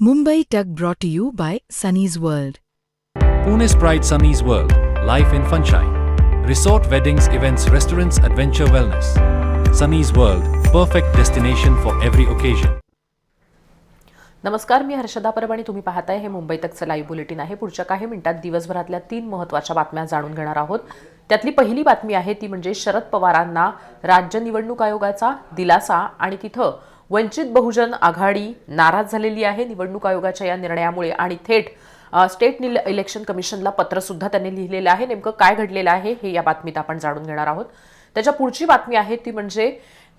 Mumbai Tug brought to you by Sunny's World. Pune's Pride Sunny's World, Life in Funshine. Resort weddings, events, restaurants, adventure wellness. Sunny's World, perfect destination for every occasion. नमस्कार मी हर्षदा परब आणि तुम्ही पाहताय हे Mumbai तकचं live bulletin आहे पुढच्या काही मिनिटात दिवसभरातल्या तीन महत्त्वाच्या बातम्या जाणून घेणार आहोत त्यातली पहिली बातमी आहे ती म्हणजे शरद पवारांना राज्य निवडणूक आयोगाचा दिलासा आणि तिथं वंचित बहुजन आघाडी नाराज झालेली आहे. निवडणूक आयोगाच्या या निर्णयामुळे आणि थेट स्टेट निल इलेक्शन कमिशनला पत्र सुद्धा त्यांनी लिहिलेलं आहे. नेमकं काय घडलेलं आहे हे या बातमीत आपण जाणून घेणार आहोत. त्याच्या पुढची बातमी आहे ती म्हणजे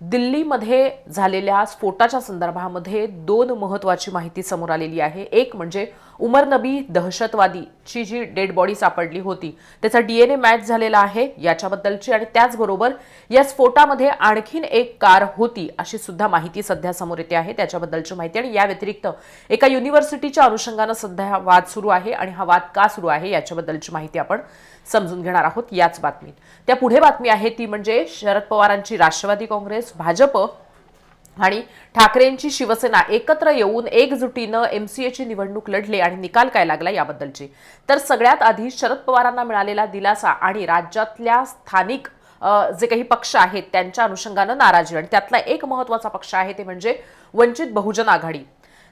दिल्लीमध्ये झालेल्या स्फोटाच्या संदर्भामध्ये दोन महत्वाची माहिती समोर आलेली आहे. एक म्हणजे उमर नबी दहशतवादीची जी डेड बॉडी सापडली होती त्याचा डीएनए मॅच झालेला आहे याच्याबद्दलची आणि त्याचबरोबर या स्फोटामध्ये आणखीन एक कार होती अशी सुद्धा माहिती सध्या समोर येते आहे. त्याच्याबद्दलची माहिती आणि या व्यतिरिक्त एका युनिव्हर्सिटीच्या अनुषंगानं सध्या वाद सुरू आहे आणि हा वाद का सुरू आहे याच्याबद्दलची माहिती आपण समजून घेणार आहोत याच बातमीत. त्या पुढे बातमी आहे ती म्हणजे शरद पवारांची राष्ट्रवादी काँग्रेस भाजप आणि ठाकरेंची शिवसेना एकत्र येऊन एकजुटीनं एमसीएची निवडणूक लढले आणि निकाल काय लागला याबद्दलची. तर सगळ्यात आधी शरद पवारांना मिळालेला दिलासा आणि राज्यातल्या स्थानिक जे काही पक्ष आहेत त्यांच्या अनुषंगानं नाराजी आणि त्यातला एक महत्त्वाचा पक्ष आहे ते म्हणजे वंचित बहुजन आघाडी.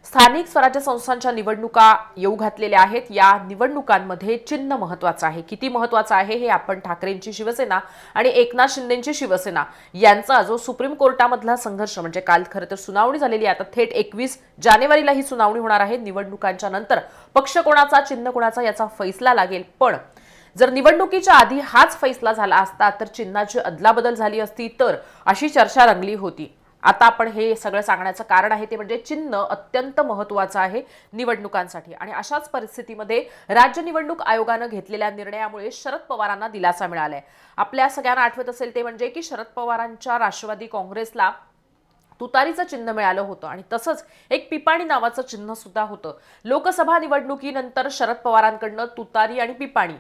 स्थानिक स्वराज्य संस्थांच्या निवडणुका येऊ घातलेल्या आहेत. या निवडणुकांमध्ये चिन्ह महत्वाचं आहे. किती महत्वाचं आहे हे आपण ठाकरेंची शिवसेना आणि एकनाथ शिंदेची शिवसेना यांचा जो सुप्रीम कोर्टामधला संघर्ष म्हणजे काल खरं तर सुनावणी झालेली आहे. आता थेट एकवीस जानेवारीला ही सुनावणी होणार आहे. निवडणुकांच्या नंतर पक्ष कोणाचा चिन्ह कोणाचा याचा फैसला लागेल. पण जर निवडणुकीच्या आधी हाच फैसला झाला असता तर चिन्हाची अदलाबदल झाली असती तर अशी चर्चा रंगली होती. आता आपण हे सगळं सांगण्याचं कारण आहे ते म्हणजे चिन्ह अत्यंत महत्वाचं आहे निवडणुकांसाठी. आणि अशाच परिस्थितीमध्ये राज्य निवडणूक आयोगानं घेतलेल्या निर्णयामुळे शरद पवारांना दिलासा मिळालाय. आपल्या सगळ्यांना आठवत असेल ते म्हणजे की शरद पवारांच्या राष्ट्रवादी काँग्रेसला तुतारीचं चिन्ह मिळालं होतं आणि तसंच एक पिपाणी नावाचं चिन्ह सुद्धा होतं. लोकसभा निवडणुकीनंतर शरद पवारांकडनं तुतारी आणि पिपाणी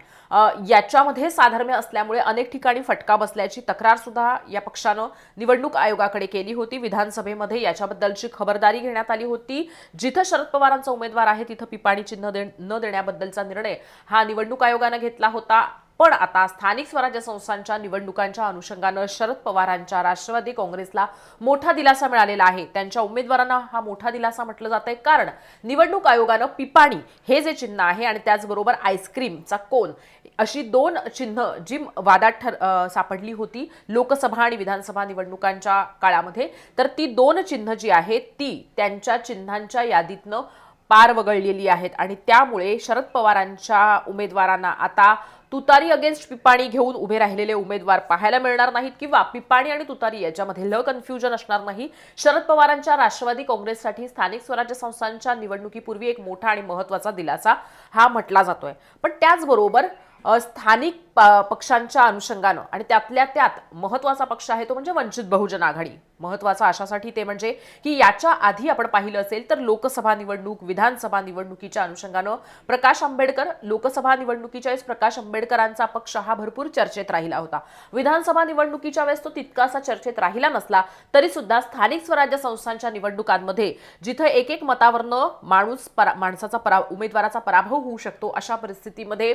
याच्यामध्ये साधर्म्य असल्यामुळे अनेक ठिकाणी फटका बसल्याची तक्रार सुद्धा या पक्षानं निवडणूक आयोगाकडे केली होती. विधानसभेमध्ये याच्याबद्दलची खबरदारी घेण्यात आली होती. जिथं शरद पवारांचा उमेदवार आहे तिथं पिपाणी चिन्ह दे न देण्याबद्दलचा निर्णय हा निवडणूक आयोगानं घेतला होता. पण आता स्थानिक स्वराज्य संस्थांच्या निवडणुकांच्या अनुषंगानं शरद पवारांच्या राष्ट्रवादी काँग्रेसला मोठा दिलासा मिळालेला आहे. त्यांच्या उमेदवारांना हा मोठा दिलासा म्हटलं जात आहे कारण निवडणूक आयोगानं पिपाणी हे जे चिन्ह आहे आणि त्याचबरोबर आईस्क्रीमचा कोन अशी दोन चिन्ह जी वादात ठर सापडली होती लोकसभा आणि विधानसभा निवडणुकांच्या काळामध्ये तर ती दोन चिन्ह जी आहेत ती त्यांच्या चिन्हांच्या यादीतनं पार वगळलेली आहेत. आणि त्यामुळे शरद पवारांच्या उमेदवारांना आता तुतारी अगेन्स्ट पिपाणी घेऊन उभे राहिलेले उमेदवार पाहायला मिळणार नाहीत किंवा पिपाणी आणि तुतारी याच्यामध्ये ल कन्फ्युजन असणार नाही. शरद पवारांच्या राष्ट्रवादी काँग्रेससाठी स्थानिक स्वराज्य संस्थांच्या निवडणुकीपूर्वी एक मोठा आणि महत्त्वाचा दिलासा हा म्हटला जातोय. पण त्याचबरोबर स्थानिक प- पक्षांच्या अनुषंगानं. आणि त्यातल्या त्यात महत्त्वाचा पक्ष आहे तो म्हणजे वंचित बहुजन आघाडी. महत्त्वाचा अशासाठी ते म्हणजे की याच्या आधी आपण पाहिलं असेल तर लोकसभा निवडणूक विधानसभा निवडणुकीच्या अनुषंगानं प्रकाश आंबेडकर लोकसभा निवडणुकीच्या वेळेस प्रकाश आंबेडकरांचा पक्ष हा भरपूर चर्चेत राहिला होता. विधानसभा निवडणुकीच्या वेळेस तो तितकासा चर्चेत राहिला नसला तरी सुद्धा स्थानिक स्वराज्य संस्थांच्या निवडणुकांमध्ये जिथं एक एक मतावरनं माणूस परा माणसाचा परा उमेदवाराचा पराभव होऊ शकतो अशा परिस्थितीमध्ये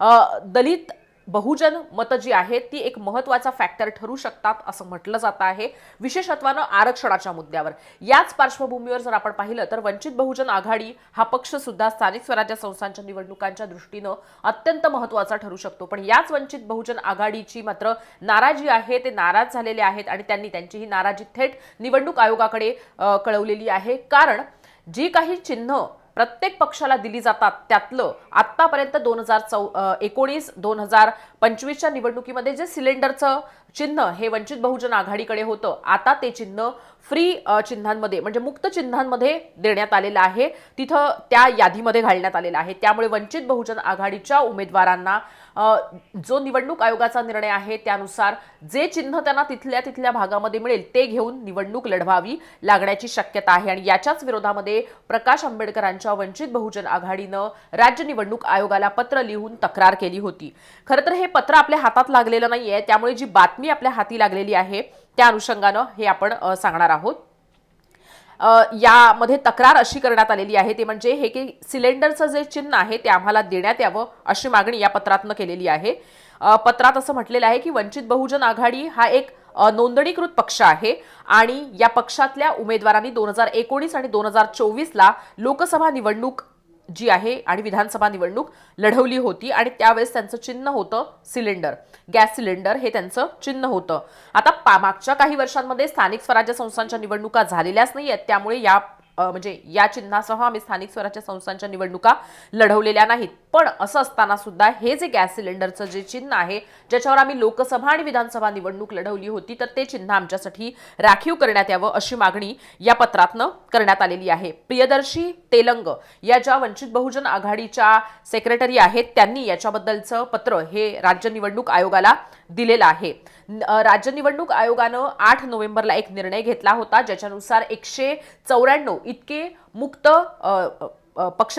दलित बहुजन मतं जी आहेत ती एक महत्त्वाचा फॅक्टर ठरू शकतात असं म्हटलं जात आहे विशेषत्वानं आरक्षणाच्या मुद्द्यावर. याच पार्श्वभूमीवर जर आपण पाहिलं तर वंचित बहुजन आघाडी हा पक्ष सुद्धा स्थानिक स्वराज्य संस्थांच्या निवडणुकांच्या दृष्टीनं अत्यंत महत्त्वाचा ठरू शकतो. पण याच वंचित बहुजन आघाडीची मात्र नाराजी आहे ते नाराज झालेले आहेत आणि त्यांनी त्यांची ही नाराजी थेट निवडणूक आयोगाकडे कळवलेली आहे. कारण जी काही चिन्ह प्रत्येक पक्षाला दिली जातात. त्यातलं आत्तापर्यंत दोन हजार चौ एकोणीस दोन हजार पंचवीसच्या निवडणुकीमध्ये जे सिलेंडरचं चिन्ह हे वंचित बहुजन आघाडीकडे होतं. आता ते चिन्ह फ्री चिन्हांमध्ये म्हणजे मुक्त चिन्हांमध्ये देण्यात आलेलं आहे. तिथं त्या यादीमध्ये घालण्यात आलेलं आहे. त्यामुळे वंचित बहुजन आघाडीच्या उमेदवारांना जो निवडणूक आयोगाचा निर्णय आहे त्यानुसार जे चिन्ह त्यांना तिथल्या तिथल्या भागामध्ये मिळेल ते घेऊन निवडणूक लढवावी लागण्याची शक्यता आहे. आणि याच्याच विरोधामध्ये प्रकाश आंबेडकरांच्या वंचित बहुजन आघाडीनं राज्य निवडणूक आयोगाला पत्र लिहून तक्रार केली होती. खरं तर हे पत्र आपल्या हातात लागलेलं नाहीये. त्यामुळे जी बातमी आपल्या हाती लागलेली आहे. त्या अनुषंगानं हे आपण सांगणार आहोत. यामध्ये तक्रार अशी करण्यात आलेली आहे. ते म्हणजे हे की सिलेंडरचं जे चिन्ह आहे ते आम्हाला देण्यात यावं अशी मागणी या पत्रातनं केलेली आहे. पत्रात असं म्हटलेलं आहे की वंचित बहुजन आघाडी हा एक नोंदणीकृत पक्ष आहे आणि या पक्षातल्या उमेदवारांनी दोन हजार एकोणीस आणि दोन हजार चोवीसला लोकसभा निवडणूक जी आहे आणि विधानसभा निवडणूक लढवली होती आणि त्यावेळेस त्यांचं चिन्ह होतं सिलेंडर. गॅस सिलेंडर हे त्यांचं चिन्ह होतं. आता पा- मागच्या काही वर्षांमध्ये स्थानिक स्वराज्य संस्थांच्या निवडणुका झालेल्याच नाही आहेत त्यामुळे या म्हणजे या चिन्हासह आम्ही स्थानिक स्वराज्य संस्थांच्या निवडणुका लढवलेल्या नाहीत. पण असं असताना सुद्धा हे जे गॅस सिलेंडरचं जे चिन्ह आहे ज्याच्यावर आम्ही लोकसभा आणि विधानसभा निवडणूक लढवली होती तर ते चिन्ह आमच्यासाठी राखीव करण्यात यावं अशी मागणी या पत्रातनं करण्यात आलेली आहे. प्रियदर्शी तेलंग या ज्या वंचित बहुजन आघाडीच्या सेक्रेटरी आहेत त्यांनी याच्याबद्दलचं पत्र हे राज्य निवडणूक आयोगाला दिलेलं आहे. राज्य निवडणूक आयोगानं आठ नोव्हेंबरला एक निर्णय घेतला होता ज्याच्यानुसार एकशे चौऱ्याण्णव इतके मुक्त पक्ष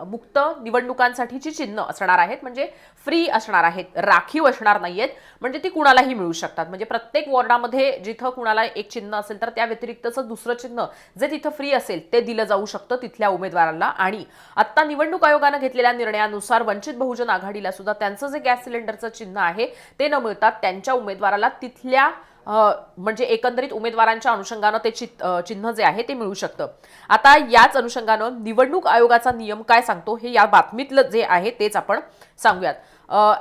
मुक्त निवडणुकांसाठीची चिन्ह असणार आहेत. म्हणजे फ्री असणार आहेत. राखीव असणार नाहीयेत. म्हणजे ती कुणालाही मिळू शकतात. म्हणजे प्रत्येक वॉर्डामध्ये जिथं कुणाला एक चिन्ह असेल तर त्या व्यतिरिक्तचं दुसरं चिन्ह जे तिथं फ्री असेल ते दिलं जाऊ शकतं तिथल्या उमेदवाराला. आणि आत्ता निवडणूक आयोगानं घेतलेल्या निर्णयानुसार वंचित बहुजन आघाडीला सुद्धा त्यांचं जे गॅस सिलेंडरचं चिन्ह आहे ते न मिळतात त्यांच्या उमेदवाराला तिथल्या म्हणजे एकंदरीत उमेदवारांच्या अनुषंगानं ते चिन्ह जे आहे ते मिळू शकतं. आता याच अनुषंगानं निवडणूक आयोगाचा नियम काय सांगतो हे या बातमीतलं जे आहे तेच आपण सांगूयात.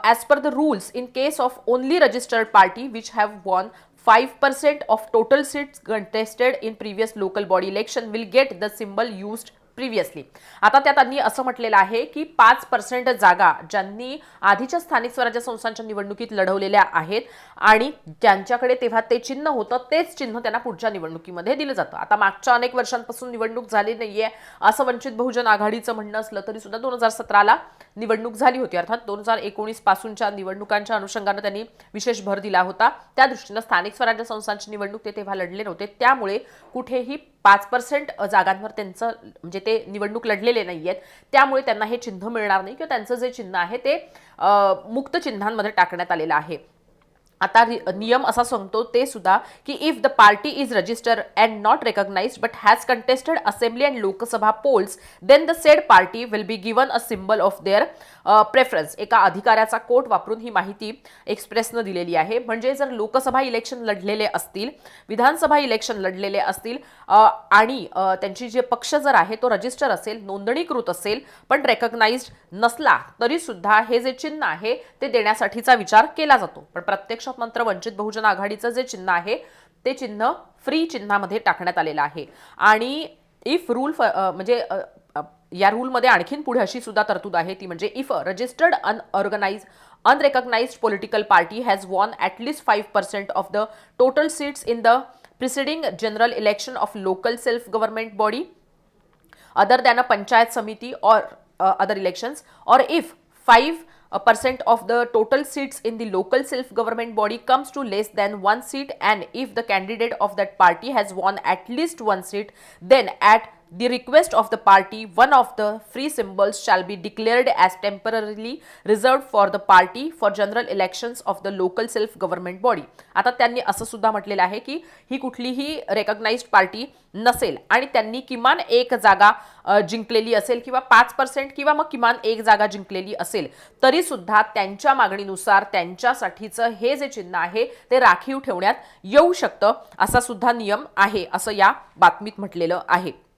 As per the rules in case of only registered party which have won five percent of total seats contested in previous local body election will get the symbol used previously आता त्यात त्यांनी असं म्हटलेलं आहे की पाच पर्सेंट जागा ज्यांनी आधीच्या स्थानिक स्वराज्य संस्थांच्या निवडणुकीत लढवलेल्या आहेत आणि ज्यांच्याकडे तेव्हा ते चिन्ह होतं तेच चिन्ह त्यांना पुढच्या निवडणुकीमध्ये दिलं जातं. आता मागच्या अनेक वर्षांपासून निवडणूक झाली नाहीये असं वंचित बहुजन आघाडीचं म्हणणं असलं तरी सुद्धा दोन हजार सतराला निवडणूक झाली होती. अर्थात दोन हजार एकोणीस पासूनच्या निवडणुकांच्या अनुषंगानं त्यांनी विशेष भर दिला होता. त्या दृष्टीनं स्थानिक स्वराज्य संस्थांची निवडणूक ते तेव्हा लढले नव्हते. त्यामुळे कुठेही पाच पर्सेंट जागांवर त्यांचं म्हणजे ते निवडणूक लढलेले नाही आहेत त्यामुळे त्यांना हे चिन्ह मिळणार नाही किंवा त्यांचं जे चिन्ह आहे ते मुक्त चिन्हांमध्ये टाकण्यात आलेलं आहे. आता नियम असा सांगतो ते सुद्धा की if the party is register and not recognise but has contested assembly and Lok Sabha polls then the said party will be given a symbol of their preference एका अधिकाऱ्याचा कोट वापरून ही माहिती एक्सप्रेसनं दिलेली आहे. म्हणजे जर लोकसभा इलेक्शन लढलेले असतील विधानसभा इलेक्शन लढलेले असतील आणि त्यांची जे पक्ष जर आहे तो रजिस्टर असेल नोंदणीकृत असेल पण रेकग्नाइज्ड नसला तरी सुद्धा हे जे चिन्ह आहे ते देण्यासाठीचा विचार केला जातो. पण प्रत्यक्षात मात्र वंचित बहुजन आघाडीचं जे चिन्ह आहे ते चिन्ह फ्री चिन्हामध्ये टाकण्यात आलेलं आहे. आणि इफ रूल म्हणजे या रूलमध्ये आणखीन पुढे अशी सुद्धा तरतूद आहे. ती म्हणजे if registered unorganise unrecognise political party has won at least five percent of the total seats in the preceding general election of local self government body other than a panchayat samiti or other elections or if five percent of the total seats in the local self government body comes to less than one seat and if the candidate of that party has won at least one seat then at the request of the party one of the free symbols shall be declared as temporarily reserved for the party for general elections of the local self government body. आता त्यांनी असं सुद्धा म्हटलेलं आहे की ही कुठलीही recognised party नसेल आणि त्यांनी किमान एक जागा जिंकलेली असेल किंवा पाच पर्सेंट किंवा मग किमान एक जागा जिंकलेली असेल तरी सुद्धा त्यांच्या मागणीनुसार त्यांच्यासाठीचं हे जे चिन्ह आहे ते राखीव ठेवण्यात येऊ शकतं असा सुद्धा नियम आहे असं या बातमीत म्हटलेलं आहे.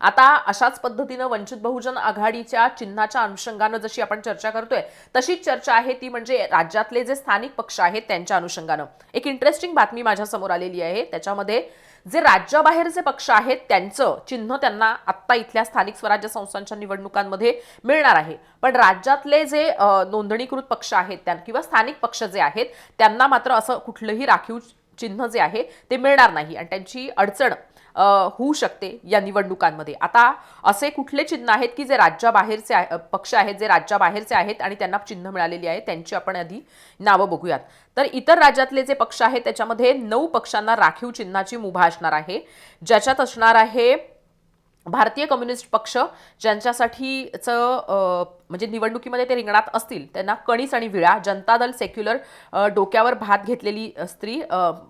आता अशाच पद्धतीनं वंचित बहुजन आघाडीच्या चिन्हाच्या अनुषंगानं जशी आपण चर्चा करतोय तशीच चर्चा आहे ती म्हणजे राज्यातले जे स्थानिक पक्ष आहेत त्यांच्या अनुषंगानं. एक इंटरेस्टिंग बातमी माझ्यासमोर आलेली आहे. त्याच्यामध्ये जे राज्याबाहेरचे पक्ष आहेत त्यांचं चिन्ह त्यांना आत्ता इथल्या स्थानिक स्वराज्य संस्थांच्या निवडणुकांमध्ये मिळणार आहे. पण राज्यातले जे नोंदणीकृत पक्ष आहेत त्या किंवा स्थानिक पक्ष जे आहेत त्यांना मात्र असं कुठलंही राखीव चिन्ह जे आहे ते मिळणार नाही. आणि त्यांची अडचण होऊ शकते या निवडणुकांमध्ये. आता असे कुठले चिन्ह आहेत की जे राज्याबाहेरचे आहे- पक्ष आहेत जे राज्याबाहेरचे आहेत आणि त्यांना चिन्ह मिळालेली आहे त्यांची आपण आधी नावं बघूयात. तर इतर राज्यातले जे पक्ष आहेत त्याच्यामध्ये नऊ पक्षांना राखीव चिन्हाची मुभा असणार आहे. ज्याच्यात असणार आहे भारतीय कम्युनिस्ट पक्ष ज्यांच्यासाठीचं म्हणजे निवडणुकीमध्ये ते रिंगणात असतील त्यांना कणीस आणि विळा जनता दल सेक्युलर डोक्यावर भात घेतलेली स्त्री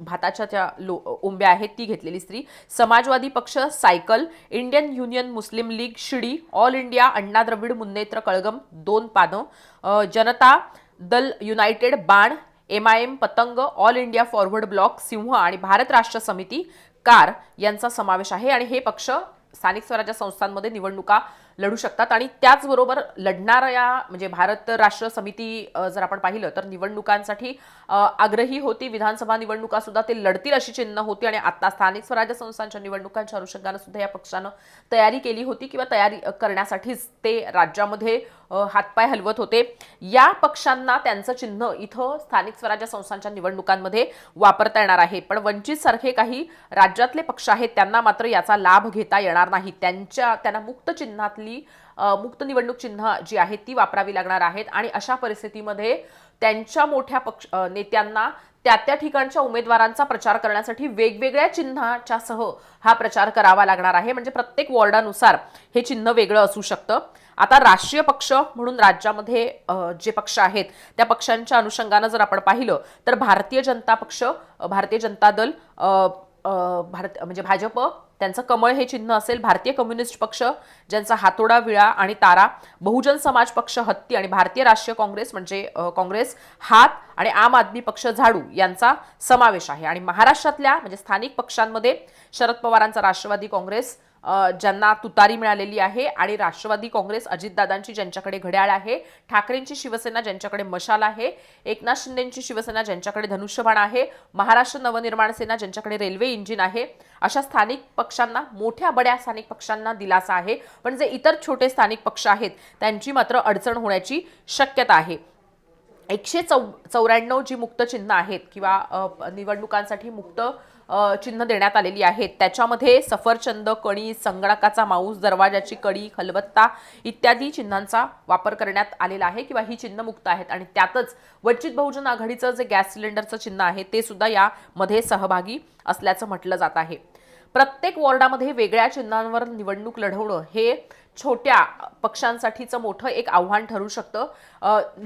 भाताच्या त्या लो ओंब्या आहेत ती घेतलेली स्त्री समाजवादी पक्ष cycle Indian Union Muslim League शिडी ऑल इंडिया अण्णा द्रविड मुन्नेत्र कळगम दोन पानं जनता दल युनायटेड बाण एम आय एम पतंग ऑल इंडिया फॉरवर्ड ब्लॉक सिंह आणि भारत राष्ट्र समिती कार यांचा समावेश आहे आणि हे पक्ष स्थानिक स्वराज्य संस्थांमध्ये निवडणुका लढू शकतात आणि त्याचबरोबर लढणाऱ्या म्हणजे भारत राष्ट्र समिती जर आपण पाहिलं तर निवडणुकांसाठी आग्रही होती. विधानसभा निवडणुका सुद्धा ते लढतील अशी चिन्ह होती आणि आता स्थानिक स्वराज्य संस्थांच्या निवडणुकांच्या अनुषंगानं सुद्धा या पक्षानं तयारी केली होती किंवा तयारी करण्यासाठीच ते राज्यामध्ये हातपाय हलवत होते. या पक्षांना त्यांचं चिन्ह इथं स्थानिक स्वराज्य संस्थांच्या निवडणुकांमध्ये वापरता येणार आहे. पण वंचित सारखे काही राज्यातले पक्ष आहेत त्यांना मात्र याचा लाभ घेता येणार नाही. त्यांच्या त्यांना मुक्त चिन्हातली मुक्त निवडणूक चिन्ह जी आहेत ती वापरावी लागणार आहेत. आणि अशा परिस्थितीमध्ये त्यांच्या मोठ्या पक्ष नेत्यांना त्या त्या ठिकाणच्या उमेदवारांचा प्रचार करण्यासाठी वेगवेगळ्या चिन्हाच्या सह हा प्रचार करावा लागणार आहे. म्हणजे प्रत्येक वॉर्डानुसार हे चिन्ह वेगळं असू शकतं. आता राष्ट्रीय पक्ष म्हणून राज्यामध्ये जे पक्ष आहेत त्या पक्षांच्या अनुषंगानं जर आपण पाहिलं तर भारतीय जनता पक्ष भारतीय जनता दल भारत म्हणजे भाजप त्यांचं कमळ हे चिन्ह असेल भारतीय कम्युनिस्ट पक्ष ज्यांचा हातोडा विळा आणि तारा बहुजन समाज पक्ष हत्ती आणि भारतीय राष्ट्रीय काँग्रेस म्हणजे काँग्रेस हात आणि आम आदमी पक्ष झाडू यांचा समावेश आहे. आणि महाराष्ट्रातल्या म्हणजे स्थानिक पक्षांमध्ये शरद पवारांचा राष्ट्रवादी काँग्रेस ज्यांना तुतारी मिळालेली आहे आणि राष्ट्रवादी काँग्रेस अजितदादांची ज्यांच्याकडे घड्याळ आहे ठाकरेंची शिवसेना ज्यांच्याकडे मशाल आहे एकनाथ शिंदेची शिवसेना ज्यांच्याकडे धनुष्यबाण आहे महाराष्ट्र नवनिर्माण सेना ज्यांच्याकडे रेल्वे इंजिन आहे अशा स्थानिक पक्षांना मोठ्या बड्या स्थानिक पक्षांना दिलासा आहे पण जे इतर छोटे स्थानिक पक्ष आहेत त्यांची मात्र अडचण होण्याची शक्यता आहे. एकशे चौ चौऱ्याण्णव जी मुक्त चिन्ह आहेत किंवा निवडणुकांसाठी मुक्त चिन्ह देण्यात आलेली आहेत. त्याच्यामध्ये सफरचंद कणी संगणकाचा माऊस दरवाजाची कडी खलबत्ता इत्यादी चिन्हांचा वापर करण्यात आलेला आहे किंवा ही चिन्ह मुक्त आहेत. आणि त्यातच वंचित बहुजन आघाडीचं जे गॅस सिलेंडरचं चिन्ह आहे ते सुद्धा यामध्ये सहभागी असल्याचं म्हटलं जात आहे. प्रत्येक वॉर्डामध्ये वेगळ्या चिन्हांवर निवडणूक लढवणं हे छोट्या पक्षांसाठीचं मोठं एक आव्हान ठरू शकतं.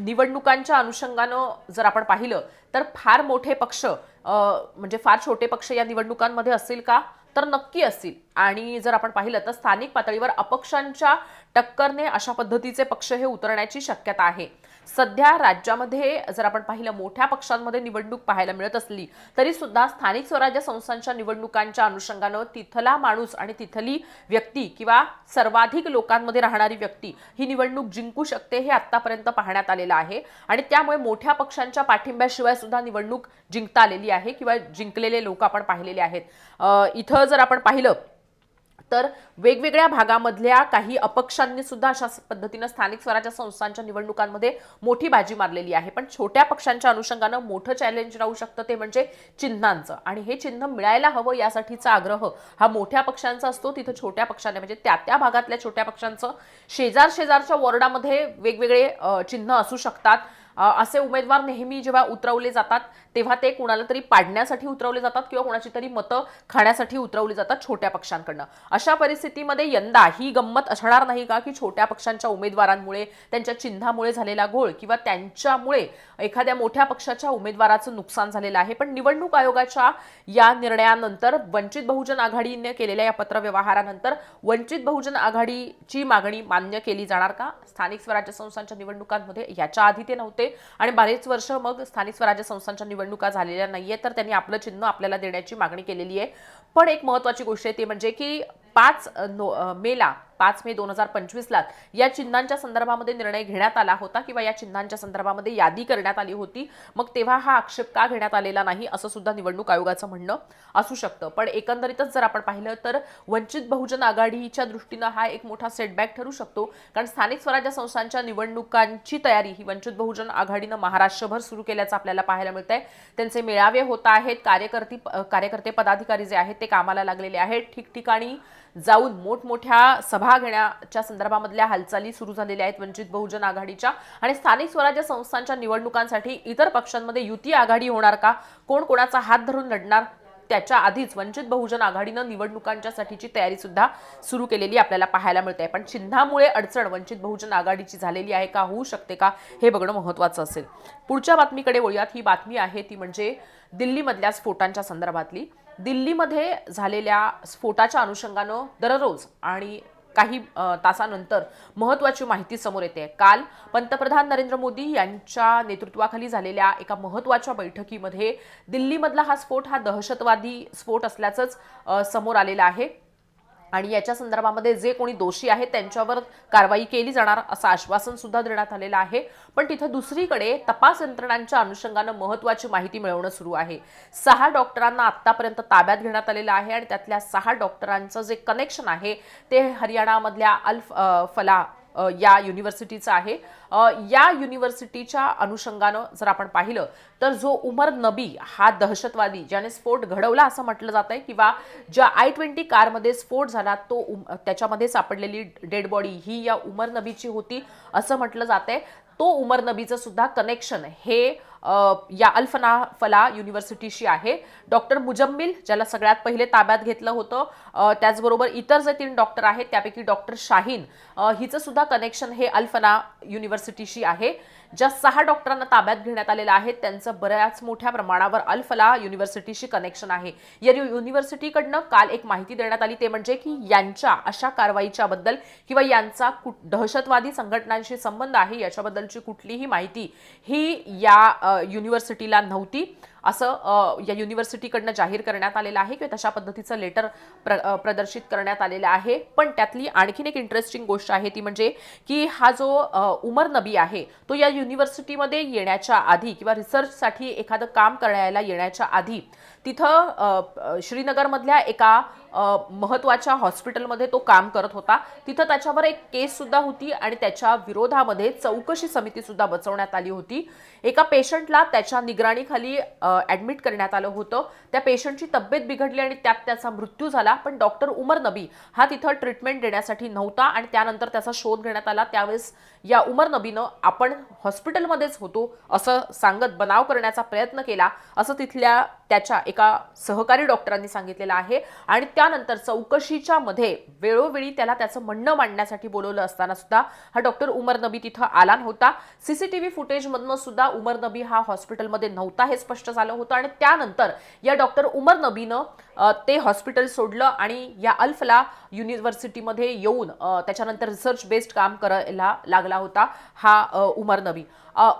निवडणुकांच्या अनुषंगानं जर आपण पाहिलं तर फार मोठे पक्ष म्हणजे फार छोटे पक्ष या निवडणुकांमध्ये असतील का? तर नक्की असतील. आणि जर आपण पाहिलं तर स्थानिक पातळीवर अपक्षांच्या टक्करने अशा पद्धतीचे पक्ष हे उतरण्याची शक्यता आहे. सध्या राज्यामध्ये जर आपण पाहिलं मोठ्या पक्षांमध्ये निवडणूक पाहायला मिळत असली तरी सुद्धा स्थानिक स्वराज्य संस्थांच्या निवडणुकांच्या अनुषंगानं तिथला माणूस आणि तिथली व्यक्ती किंवा सर्वाधिक लोकांमध्ये राहणारी व्यक्ती ही निवडणूक जिंकू शकते हे आतापर्यंत पाहण्यात आलेलं आहे. आणि त्यामुळे मोठ्या पक्षांच्या पाठिंब्याशिवाय सुद्धा निवडणूक जिंकता आलेली आहे किंवा जिंकलेले लोक आपण पाहिलेले आहेत. इथं जर आपण पाहिलं तर वेगवेगळ्या भागामधल्या काही अपक्षांनी सुद्धा अशा पद्धतीनं स्थानिक स्वराज्य संस्थांच्या निवडणुकांमध्ये मोठी बाजी मारलेली आहे. पण छोट्या पक्षांच्या अनुषंगानं मोठं चॅलेंज राहू शकतं ते म्हणजे चिन्हांचं. आणि हे चिन्ह मिळायला हवं यासाठीचा आग्रह हा मोठ्या पक्षांचा असतो. तिथं छोट्या पक्षाने म्हणजे त्या त्या भागातल्या छोट्या पक्षांचं शेजार शेजारच्या वॉर्डामध्ये वेगवेगळे चिन्ह असू शकतात. असे उमेदवार नेहमी जेव्हा उतरवले जातात तेव्हा ते कुणाला तरी पाडण्यासाठी उतरवले जातात किंवा कोणाची तरी मतं खाण्यासाठी उतरवली जातात छोट्या पक्षांकडनं. अशा परिस्थितीमध्ये यंदा ही गंमत असणार नाही का की छोट्या पक्षांच्या उमेदवारांमुळे त्यांच्या चिन्हामुळे झालेला घोळ किंवा त्यांच्यामुळे एखाद्या मोठ्या पक्षाच्या उमेदवाराचं नुकसान झालेलं आहे? पण निवडणूक आयोगाच्या या निर्णयानंतर वंचित बहुजन आघाडीने केलेल्या या पत्रव्यवहारानंतर वंचित बहुजन आघाडीची मागणी मान्य केली जाणार का? स्थानिक स्वराज्य संस्थांच्या निवडणुकांमध्ये याच्या आधी ते नव्हते. आणि बरेच वर्ष मग स्थानिक स्वराज्य संस्थांच्या निवडणुका झालेल्या नाहीये तर त्यांनी आपलं चिन्ह आपल्याला देण्याची मागणी केलेली आहे. पण एक महत्वाची गोष्ट आहे ती म्हणजे की पाच नो मेला पाच मे दोन हजार पंचवीसला या चिन्हांच्या संदर्भामध्ये निर्णय घेण्यात आला होता किंवा या चिन्हांच्या संदर्भामध्ये यादी करण्यात आली होती. मग तेव्हा हा आक्षेप का घेण्यात आलेला नाही असं सुद्धा निवडणूक आयोगाचं म्हणणं असू शकतं. पण एकंदरीतच जर आपण पाहिलं तर वंचित बहुजन आघाडीच्या दृष्टीनं हा एक मोठा सेटबॅक ठरू शकतो. कारण स्थानिक स्वराज्य संस्थांच्या निवडणुकांची तयारी ही वंचित बहुजन आघाडीनं महाराष्ट्रभर सुरू केल्याचं आपल्याला पाहायला मिळत आहे त्यांचे मेळावे होत आहेत. कार्यकर्ती कार्यकर्ते पदाधिकारी जे आहेत ते कामाला लागलेले आहेत. ठिकठिकाणी जाऊन मोठमोठ्या सभा घेण्याच्या संदर्भामधल्या हालचाली सुरू झालेल्या आहेत वंचित बहुजन आघाडीच्या. आणि स्थानिक स्वराज्य संस्थांच्या निवडणुकांसाठी इतर पक्षांमध्ये युती आघाडी होणार का? कोण कोणाचा हात धरून लढणार? त्याच्या आधीच वंचित बहुजन आघाडीनं निवडणुकांच्या साठीची तयारी सुद्धा सुरू केलेली आपल्याला पाहायला मिळते. पण चिन्हामुळे अडचण वंचित बहुजन आघाडीची झालेली आहे का? होऊ शकते का? हे बघणं महत्वाचं असेल. पुढच्या बातमीकडे वळूयात. ही बातमी आहे ती म्हणजे दिल्लीमधल्या स्फोटांच्या संदर्भातली. दिल्लीमध्ये झालेल्या स्फोटाच्या अनुषंगानं दररोज आणि काही तासानंतर महत्त्वाची माहिती समोर येते. काल पंतप्रधान नरेंद्र मोदी यांच्या नेतृत्वाखाली झालेल्या एका महत्त्वाच्या बैठकीमध्ये दिल्लीमधला हा स्फोट हा दहशतवादी स्फोट असल्याचंच समोर आलेलं आहे. आणि याच्या संदर्भामध्ये जे कोणी दोषी आहेत त्यांच्यावर कारवाई केली जाणार असं आश्वासन सुद्धा देण्यात आलेलं आहे. पण तिथं दुसरीकडे तपास यंत्रणांच्या अनुषंगानं महत्वाची माहिती मिळवणं सुरू आहे. सहा डॉक्टरांना आतापर्यंत ताब्यात घेण्यात आलेलं आहे आणि त्यातल्या सहा डॉक्टरांचं जे कनेक्शन आहे ते हरियाणामधल्या अल्फ फला या युनिव्हर्सिटीचं आहे. या युनिव्हर्सिटीच्या अनुषंगानं जर आपण पाहिलं तर जो उमर नबी हा दहशतवादी ज्याने स्फोट घडवला असं म्हटलं जात आहे किंवा ज्या आय ट्वेंटी कारमध्ये स्फोट झाला तो उम- त्याच्यामध्ये सापडलेली डेड बॉडी ही या उमर नबीची होती असं म्हटलं जात आहे तो उमर नबीचं सुद्धा कनेक्शन हे या अल्फना फला युनिव्हर्सिटीशी आहे. डॉक्टर मुजम्मिल ज्याला सगळ्यात पहिले ताब्यात घेतलं होतं. त्याचबरोबर इतर जे तीन डॉक्टर आहेत त्यापैकी डॉक्टर शाहीन. हिचं सुद्धा कनेक्शन हे अल्फना युनिव्हर्सिटीशी आहे. ज्या सहा डॉक्टरांना ताब्यात घेण्यात आलेलं आहे त्यांचं बऱ्याच मोठ्या प्रमाणावर अल्फला युनिव्हर्सिटीशी कनेक्शन आहे. या युनिव्हर्सिटीकडनं काल एक माहिती देण्यात आली ते म्हणजे की यांच्या अशा कारवाईच्या बद्दल किंवा यांचा कुठ दहशतवादी संघटनांशी संबंध आहे याच्याबद्दलची कुठलीही माहिती ही या युनिव्हर्सिटीला नव्हती. असं या युनिव्हर्सिटीकडनं जाहीर करण्यात आलेलं आहे किंवा तशा पद्धतीचं लेटर प्र प्रदर्शित करण्यात आलेलं आहे. पण त्यातली आणखीन एक इंटरेस्टिंग गोष्ट आहे ती म्हणजे की हा जो उमर नबी आहे तो या युनिव्हर्सिटीमध्ये येण्याच्या आधी किंवा रिसर्चसाठी एखादं काम करायला येण्याच्या आधी तिथं श्रीनगरमधल्या एका महत्त्वाच्या हॉस्पिटलमध्ये तो काम करत होता. तिथं त्याच्यावर एक केससुद्धा होती आणि त्याच्या विरोधामध्ये चौकशी समितीसुद्धा बसवण्यात आली होती. एका पेशंटला त्याच्या निगराणीखाली ॲडमिट करण्यात आलं होतं. त्या पेशंटची तब्येत बिघडली आणि त्यात त्याचा मृत्यू झाला. पण डॉक्टर उमर नबी हा तिथं ट्रीटमेंट देण्यासाठी नव्हता आणि त्यानंतर त्याचा शोध घेण्यात आला. त्यावेळेस या उमर नबीनं आपण हॉस्पिटलमध्येच होतो असं सांगत बनाव करण्याचा प्रयत्न केला असं तिथल्या त्याच्या एका सहकारी डॉक्टरांनी सांगितलेलं आहे. आणि त्यानंतर चौकशीच्या मध्ये वेळोवेळी त्याला त्याचं म्हणणं मांडण्यासाठी बोलवलं असताना सुद्धा हा डॉक्टर उमर नबी तिथं आला नव्हता. सीसीटीव्ही फुटेजमधनं सुद्धा उमर नबी हा हॉस्पिटलमध्ये नव्हता हे स्पष्ट झालं होतं. आणि त्यानंतर या डॉक्टर उमर नबीनं ते हॉस्पिटल सोडलं आणि या अल्फला युनिव्हर्सिटीमध्ये येऊन त्याच्यानंतर रिसर्च बेस्ड काम करायला लागला होता हा उमर नबी.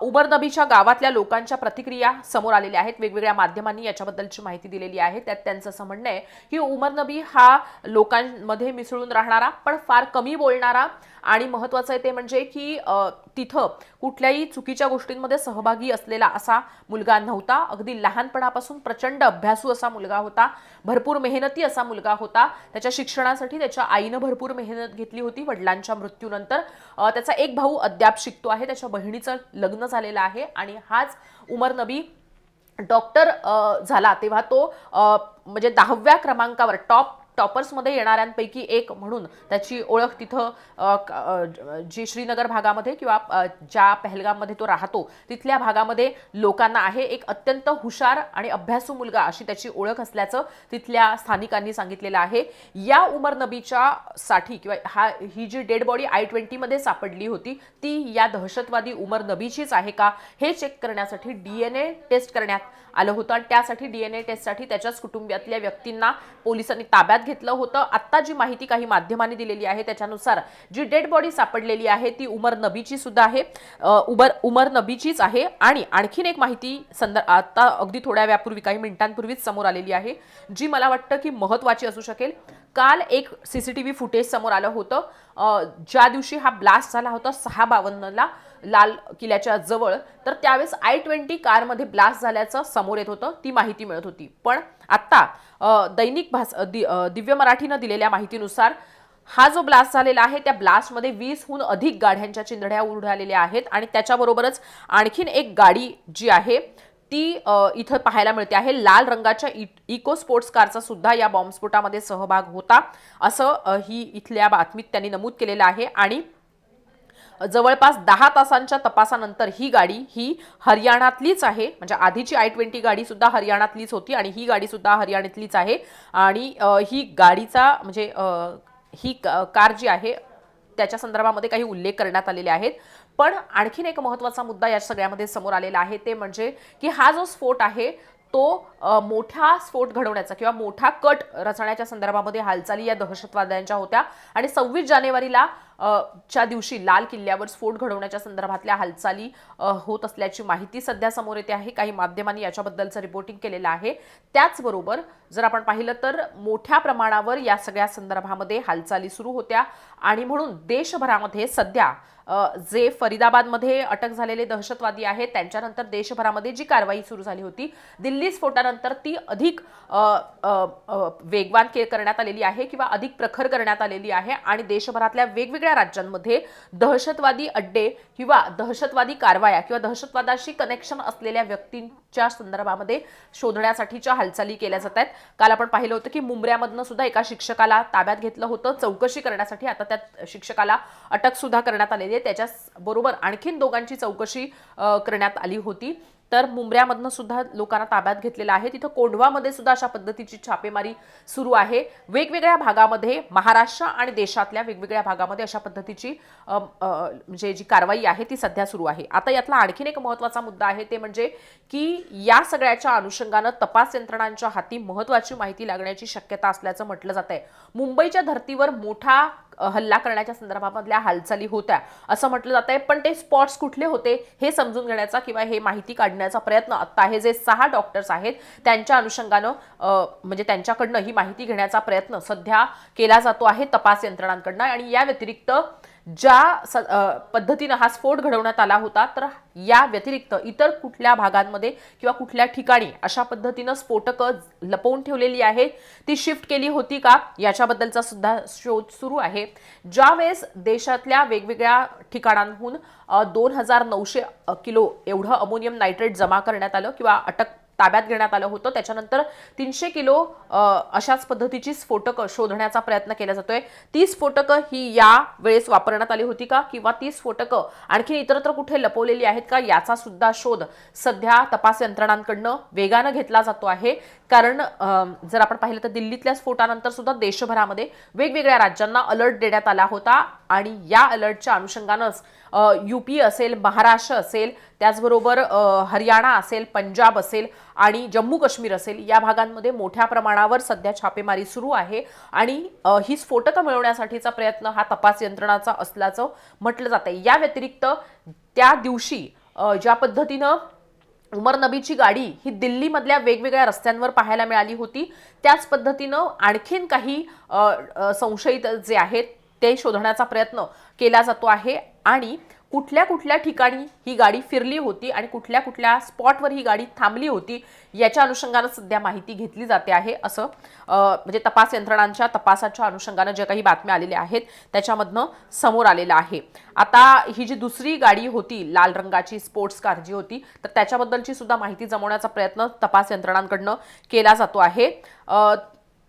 उमर नबीच्या गावातल्या लोकांच्या प्रतिक्रिया समोर आलेल्या आहेत. वेगवेगळ्या माध्यमांनी याच्याबद्दलची माहिती दिलेली आहे. त्यात त्यांचं असं म्हणणं आहे की उमर नबी हा लोकांमध्ये मिसळून राहणारा पण फार कमी बोलणारा आणि महत्त्वाचं आहे ते म्हणजे की तिथं कुठल्याही चुकीच्या गोष्टींमध्ये सहभागी असलेला असा मुलगा नव्हता. अगदी लहानपणापासून प्रचंड अभ्यासू असा मुलगा होता. भरपूर मेहनती असा मुलगा होता. त्याच्या शिक्षणासाठी त्याच्या आईनं भरपूर मेहनत घेतली होती वडिलांच्या मृत्यूनंतर. त्याचा एक भाऊ अद्याप शिकतो आहे. त्याच्या बहिणीचं लग्न झालेलं आहे आणि हाच उमर नबी डॉक्टर झाला. तेव्हा तो म्हणजे दहाव्या क्रमांकावर टॉप टॉपर्समध्ये येणाऱ्यांपैकी एक म्हणून त्याची ओळख तिथं जी श्रीनगर भागामध्ये किंवा ज्या पहलगाममध्ये तो राहतो तिथल्या भागामध्ये लोकांना आहे एक अत्यंत हुशार आणि अभ्यासू मुलगा अशी त्याची ओळख असल्याचं तिथल्या स्थानिकांनी सांगितलेलं आहे. या उमर नबीच्या साठी किंवा हा ही जी डेड बॉडी आय ट्वेंटीमध्ये सापडली होती ती या दहशतवादी उमर नबीचीच आहे का हे चेक करण्यासाठी डी एन ए टेस्ट करण्यात आलं होतं. आणि त्यासाठी डीएनए टेस्टसाठी त्याच्याच कुटुंबातल्या व्यक्तींना पोलिसांनी ताब्यात घेतलं होतं. आत्ता जी माहिती काही माध्यमांनी दिलेली आहे त्याच्यानुसार जी डेड बॉडी सापडलेली आहे ती उमर नबीची सुद्धा आहे. उबर उमर उमर नबीचीच आहे. आणि आणखीन एक माहिती संदर्भ आता अगदी थोड्या वेळापूर्वी काही मिनिटांपूर्वीच समोर आलेली आहे जी मला वाटतं की महत्त्वाची असू शकेल. काल एक C C T V footage समोर आलं होतं. ज्या दिवशी हा ब्लास्ट झाला होता सहा बावन्नला लाल किल्ल्याच्या जवळ तर त्यावेळेस आय ट्वेंटी कारमध्ये ब्लास्ट झाल्याचं समोर येत होतं ती माहिती मिळत होती. पण आत्ता दैनिक भास दि- दिव्य मराठीनं दिलेल्या माहितीनुसार हा जो ब्लास्ट झालेला आहे त्या ब्लास्टमध्ये वीसहून अधिक गाड्यांच्या चिंधड्या उडालेल्या आहेत आणि त्याच्याबरोबरच आणखीन एक गाडी जी आहे ती इथं पाहायला मिळते आहे. लाल रंगाच्या इ- इको स्पोर्ट्स कारचा सुद्धा या बॉम्बस्फोटामध्ये सहभाग होता असं ही इथल्या बातमीत त्यांनी नमूद केलेलं आहे. आणि जवळपास दहा तासांच्या तपासानंतर ही गाडी ही हरियाणातलीच आहे. म्हणजे आधीची आय ट्वेंटी गाडी सुद्धा हरियाणातलीच होती आणि ही गाडी सुद्धा हरियाणातलीच आहे. आणि ही गाडीचा म्हणजे ही क- कार जी आहे त्याच्या संदर्भामध्ये काही उल्लेख करण्यात आलेले आहेत. पण आणखीन एक महत्त्वाचा मुद्दा या सगळ्यामध्ये समोर आलेला आहे ते म्हणजे की हा जो स्फोट आहे तो मोठा स्फोट घडवण्याचा किंवा मोठा कट रचण्याच्या संदर्भामध्ये हालचाली या दहशतवाद्यांच्या होत्या. आणि सव्वीस जानेवारीला च्या दिवशी लाल किल्ल्यावर स्फोट घडवण्याच्या संदर्भातल्या हालचाली होत असल्याची माहिती सध्या समोर येते आहे. काही माध्यमांनी याच्याबद्दलचं रिपोर्टिंग केलेलं आहे. त्याचबरोबर जर आपण पाहिलं तर मोठ्या प्रमाणावर या सगळ्या संदर्भामध्ये हालचाली सुरू होत्या. आणि म्हणून देशभरामध्ये सध्या जे फरीदाबादमध्ये अटक झालेले दहशतवादी आहेत त्यांच्यानंतर देशभरामध्ये जी कारवाई सुरू झाली होती दिल्ली स्फोटानंतर ती अधिक वेगवान के करण्यात आलेली आहे किंवा अधिक प्रखर करण्यात आलेली आहे. आणि देशभरातल्या वेगवेगळ्या राज्यांमध्ये दहशतवादी अड्डे किंवा दहशतवादी कारवाया किंवा दहशतवादाशी कनेक्शन असलेल्या च्या संदर्भामध्ये शोधण्यासाठीच्या हालचाली केल्या जात आहेत. काल आपण पाहिलं होतं की मुंबऱ्यामधनं सुद्धा एका शिक्षकाला ताब्यात घेतलं होतं. चौकशी करण्यासाठी आता त्या शिक्षकाला अटक सुद्धा करण्यात आलेली आहे. त्याच्याबरोबर आणखीन दोघांची चौकशी करण्यात आली होती. तर मुंबऱ्यामधनं सुद्धा लोकांना ताब्यात घेतलेलं आहे. तिथं कोंढवामध्ये सुद्धा अशा पद्धतीची छापेमारी सुरू आहे. वेगवेगळ्या भागामध्ये महाराष्ट्र आणि देशातल्या वेगवेगळ्या भागामध्ये अशा पद्धतीची म्हणजे जी कारवाई आहे ती सध्या सुरू आहे. आता यातला आणखीन एक महत्त्वाचा मुद्दा आहे ते म्हणजे की या सगळ्याच्या अनुषंगानं तपास यंत्रणांच्या हाती महत्त्वाची माहिती लागण्याची शक्यता असल्याचं म्हटलं जात आहे मुंबईच्या धर्तीवर मोठा हल्ला करण्याच्या संदर्भामधल्या हालचाली होत्या असं म्हटलं जात आहे पण ते स्पॉट्स कुठले होते हे समजून घेण्याचा किंवा हे माहिती काढण्याचा प्रयत्न आत्ता हे जे सहा डॉक्टर्स आहेत त्यांच्या अनुषंगानं म्हणजे त्यांच्याकडनं ही माहिती घेण्याचा प्रयत्न सध्या केला जातो आहे तपास यंत्रणांकडनं. आणि या व्यतिरिक्त ज्या स- पद्धतीनं हा स्फोट घडवण्यात आला होता तर या व्यतिरिक्त इतर कुठल्या भागांमध्ये किंवा कुठल्या ठिकाणी अशा पद्धतीनं स्फोटकं लपवून ठेवलेली आहेत ती शिफ्ट केली होती का? याच्याबद्दलचा सुद्धा शोध सुरू आहे. ज्यावेळेस देशातल्या वेगवेगळ्या ठिकाणांहून दोन हजार नऊशे किलो एवढं अमोनियम नायट्रेट जमा करण्यात आलं किंवा अटक ताब्यात घेण्यात आलं होतं. त्याच्यानंतर तीनशे किलो अशाच पद्धतीची स्फोटकं शोधण्याचा प्रयत्न केला जातोय. ती स्फोटकं ही या वेळेस वापरण्यात आली होती का? किंवा ती स्फोटकं आणखी इतरत्र कुठे लपवलेली आहेत का? याचा सुद्धा शोध सध्या तपास यंत्रणांकडनं वेगानं घेतला जातो आहे. कारण जर आपण पाहिलं तर दिल्लीतल्या स्फोटानंतर सुद्धा देशभरामध्ये वेगवेगळ्या राज्यांना अलर्ट देण्यात आला होता. आणि या अलर्टच्या अनुषंगानंच यूपी असेल महाराष्ट्र असेल त्याचबरोबर हरियाणा असेल पंजाब असेल आणि जम्मू काश्मीर असेल या भागांमध्ये मोठ्या प्रमाणावर सध्या छापेमारी सुरू आहे आणि ही स्फोटकं मिळवण्यासाठीचा प्रयत्न हा तपास यंत्रणाचा असल्याचं म्हटलं जात आहे या व्यतिरिक्त त्या दिवशी ज्या पद्धतीनं उमर नबीची गाडी ही दिल्लीमधल्या वेगवेगळ्या रस्त्यांवर पाहायला मिळाली होती त्याच पद्धतीनं आणखीन काही संशयित जे आहेत ते शोधण्याचा प्रयत्न केला जातो आहे. आणि कुठल्या कुठल्या ठिकाणी ही गाडी फिरली होती आणि कुठल्या कुठल्या स्पॉटवर ही गाडी थांबली होती याच्या अनुषंगानं सध्या माहिती घेतली जाते आहे असं म्हणजे तपास यंत्रणांच्या तपासाच्या अनुषंगानं ज्या काही बातम्या आलेल्या आहेत त्याच्यामधनं समोर आलेलं आहे. आता ही जी दुसरी गाडी होती लाल रंगाची स्पोर्ट्स कार जी होती तर त्याच्याबद्दलची सुद्धा माहिती जमवण्याचा प्रयत्न तपास यंत्रणांकडनं केला जातो आहे.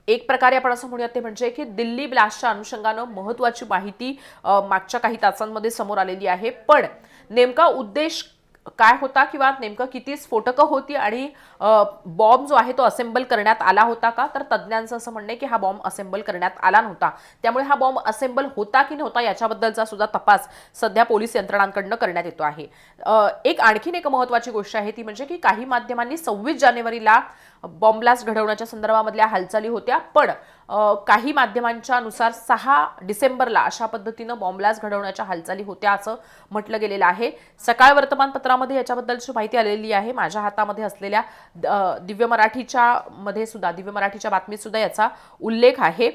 एक प्रकारे आपण असं म्हणूयात ते म्हणजे की दिल्ली ब्लास्टच्या अनुषंगानं महत्त्वाची माहिती मागच्या काही तासांमध्ये समोर आलेली आहे. पण नेमका उद्देश काय होता किंवा नेमकं किती स्फोटकं होती आणि बॉम्ब जो आहे तो असेंबल करण्यात आला होता का? तर तज्ज्ञांचं असं म्हणणं आहे की हा बॉम्ब असेंबल करण्यात आला नव्हता. त्यामुळे हा बॉम्ब असेंबल होता की नव्हता याच्याबद्दलचा सुद्धा तपास सध्या पोलीस यंत्रणांकडनं करण्यात येतो आहे. एक आणखीन एक महत्त्वाची गोष्ट आहे ती म्हणजे की काही माध्यमांनी सव्वीस जानेवारीला बॉम्ब्लास्ट घडवण्याच्या संदर्भामधल्या हालचाली होत्या. पण काही माध्यमांच्या नुसार सहा डिसेंबरला अशा पद्धतीनं बॉम्ब्लास्ट घडवण्याच्या हालचाली होत्या असं म्हटलं गेलेलं आहे. सकाळ वर्तमानपत्रामध्ये याच्याबद्दलची माहिती आलेली आहे. माझ्या हातामध्ये असलेल्या दिव्य मराठीच्या मध्ये सुद्धा दिव्य मराठीच्या बातमीत सुद्धा याचा उल्लेख आहे.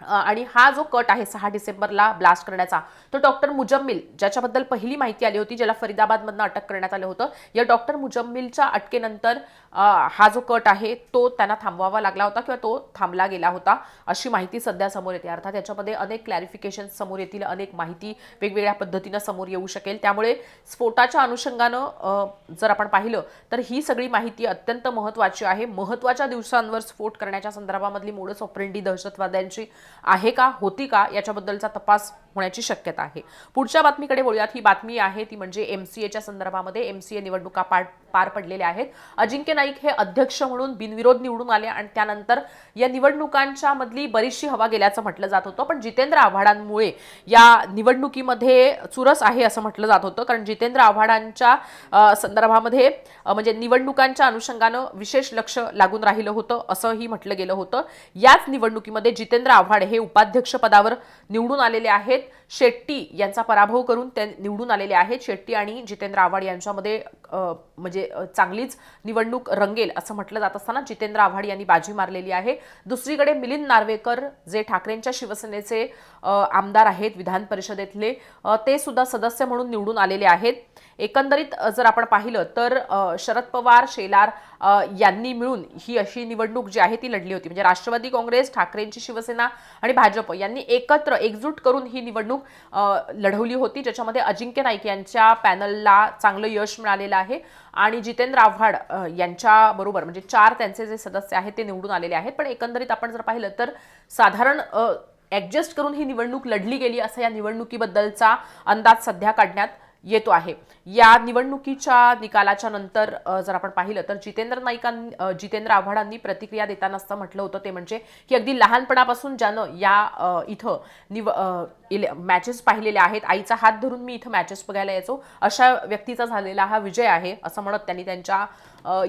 आणि हा जो कट आहे सहा डिसेंबरला ब्लास्ट करण्याचा तो डॉक्टर मुजम्मिल ज्याच्याबद्दल पहिली माहिती आली होती ज्याला फरीदाबादमधनं अटक करण्यात आलं होतं या डॉक्टर मुजम्मिलच्या अटकेनंतर हा जो कट आहे तो त्यांना थांबवावा लागला होता किंवा तो थांबला गेला होता अशी माहिती सध्या समोर येते. अर्थात याच्यामध्ये अनेक क्लॅरिफिकेशन समोर येतील अनेक माहिती वेगवेगळ्या पद्धतीनं समोर येऊ शकेल. त्यामुळे स्फोटाच्या अनुषंगानं जर आपण पाहिलं तर ही सगळी माहिती अत्यंत महत्त्वाची आहे. महत्त्वाच्या दिवसांवर स्फोट करण्याच्या संदर्भामधली मोडस ऑपरेंडी दहशतवाद्यांची आहे का होती का याच्याबद्दलचा तपास होण्याची शक्यता आहे. पुढच्या बातमीकडे बोलूयात ही बातमी आहे ती म्हणजे एम सी एच्या संदर्भामध्ये एम सी ए निवडणुका पार पार पडलेल्या आहेत. अजिंक्य नाईक हे अध्यक्ष म्हणून बिनविरोध निवडून आले आणि त्यानंतर या निवडणुकांच्या मधली बरीचशी हवा गेल्याचं म्हटलं जात होतं. पण जितेंद्र आव्हाडांमुळे या निवडणुकीमध्ये चुरस आहे असं म्हटलं जात होतं. कारण जितेंद्र आव्हाडांच्या संदर्भामध्ये म्हणजे निवडणुकांच्या अनुषंगानं विशेष लक्ष लागून राहिलं होतं असंही म्हटलं गेलं होतं. याच निवडणुकीमध्ये जितेंद्र आव्हाड हे उपाध्यक्ष पदावर निवडून आलेले आहेत. शेट्टी यांचा पराभव करून ते निवडून आलेले आहेत. शेट्टी आणि जितेंद्र आव्हाड यांच्यामध्ये म्हणजे चांगलीच निवडणूक रंगेल असं म्हटलं जात असताना जितेंद्र आव्हाड यांनी बाजी मारलेली आहे. दुसरीकडे मिलिंद नार्वेकर जे ठाकरेंच्या शिवसेनेचे आमदार आहेत विधान परिषदेतले ते सुद्धा सदस्य म्हणून निवडून आलेले आहेत. एकंदरीत जर आपण पाहिलं तर शरद पवार शेलार यांनी मिळून ही अशी निवडणूक जी आहे ती लढली होती. म्हणजे राष्ट्रवादी काँग्रेस ठाकरेंची शिवसेना आणि भाजप यांनी एकत्र एकजूट करून ही निवडणूक लढवली होती ज्याच्यामध्ये अजिंक्य नाईक यांच्या पॅनलला चांगलं यश मिळालेलं आहे आणि जितेंद्र आव्हाड यांच्याबरोबर म्हणजे चार त्यांचे जे सदस्य आहेत ते निवडून आलेले आहेत. पण एकंदरीत आपण जर पाहिलं तर साधारण ॲडजस्ट करून ही निवडणूक लढली गेली असं या निवडणुकीबद्दलचा अंदाज सध्या काढण्यात येतो आहे. या निवडणुकीच्या निकालाच्या नंतर जर आपण पाहिलं तर जितेंद्र नाईकांनी जितेंद्र आव्हाडांनी प्रतिक्रिया देताना असं म्हटलं होतं ते म्हणजे की अगदी लहानपणापासून ज्यानं या इथं निव मॅचेस पाहिलेल्या आहेत. आईचा हात धरून मी इथं मॅचेस बघायला यायचो. अशा व्यक्तीचा झालेला हा विजय आहे असं म्हणत त्यांनी त्यांच्या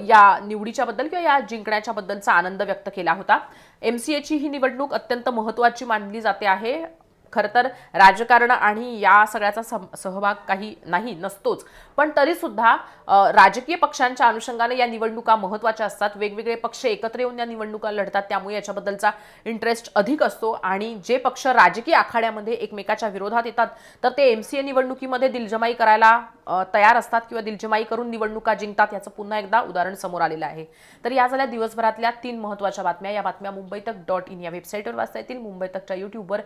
या निवडीच्या बद्दल किंवा या जिंकण्याच्या बद्दलचा आनंद व्यक्त केला होता. एम सी एची ही निवडणूक अत्यंत महत्त्वाची मानली जाते आहे. खरं तर राजकारण आणि या सगळ्याचा सम- सहभाग काही नाही नसतोच. पण तरीसुद्धा राजकीय पक्षांच्या अनुषंगाने या निवडणुका महत्त्वाच्या असतात. वेगवेगळे पक्ष एकत्र येऊन या निवडणुका लढतात त्यामुळे याच्याबद्दलचा इंटरेस्ट अधिक असतो. आणि जे पक्ष राजकीय आखाड्यामध्ये एकमेकाच्या विरोधात येतात तर ते एम सी ए निवडणुकीमध्ये दिलजमाई करायला तयार असतात किंवा दिलजमाई करून निवडणुका जिंकतात याचं पुन्हा एकदा उदाहरण समोर आलेलं आहे. तर या झाल्या दिवसभरातल्या तीन महत्त्वाच्या बातम्या. या बातम्या मुंबई तक डॉट इन या वेबसाईटवर वाचता येतील. मुंबई तकच्या युट्यूबवर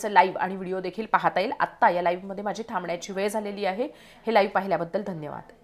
याबद्दलचं लाईव्ह आणि व्हिडिओ देखील पाहता येईल. आत्ता या लाईव्हमध्ये माझी थांबण्याची वेळ झालेली आहे. हे लाईव्ह पाहिल्याबद्दल धन्यवाद.